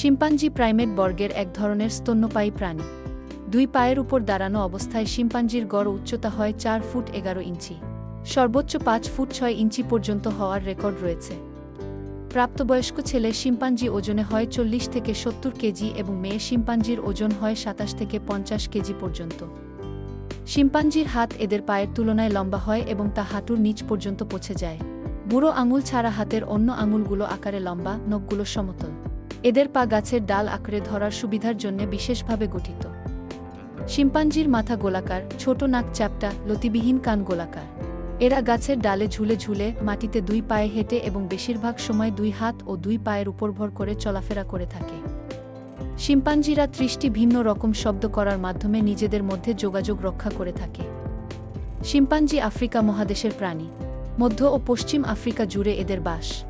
Chimpanzee primate বর্গের এক ধরনের স্তন্যপায়ী প্রাণী। দুই পায়ের উপর দাঁড়ানো অবস্থায় শিম্পাঞ্জির গড় উচ্চতা হয় চার ফুট এগারো ইঞ্চি। সর্বোচ্চ পাঁচ ফুট ছয় ইঞ্চি পর্যন্ত হওয়ার রেকর্ড রয়েছে। প্রাপ্তবয়স্ক ছেলে শিম্পাঞ্জি ওজনে হয় চল্লিশ থেকে সত্তর কেজি এবং মেয়ে শিম্পাঞ্জির ওজন হয় সাতাশ থেকে পঞ্চাশ কেজি পর্যন্ত। শিম্পাঞ্জির হাত এদের পায়ের তুলনায় লম্বা হয় এবং তা হাঁটুর নিচ পর্যন্ত পৌঁছে যায়। বুড়ো আঙুল ছাড়া হাতের অন্য আঙুলগুলো আকারে লম্বা, নখগুলো সমতল। এদের পা গাছের ডাল আঁকড়ে ধরার সুবিধার জন্য বিশেষভাবে গঠিত। শিম্পাঞ্জির মাথা গোলাকার, ছোট নাক চাপটা লতিবিহীন কান গোলাকার। এরা গাছের ডালে ঝুলে ঝুলে মাটিতে দুই পায়ে হেঁটে এবং বেশিরভাগ সময় দুই হাত ও দুই পায়ের উপর ভর করে চলাফেরা করে থাকে। শিম্পাঞ্জিরা ত্রিশটি ভিন্ন রকম শব্দ করার মাধ্যমে নিজেদের মধ্যে যোগাযোগ রক্ষা করে থাকে। শিম্পাঞ্জি আফ্রিকা মহাদেশের প্রাণী। মধ্য ও পশ্চিম আফ্রিকা জুড়ে এদের বাস।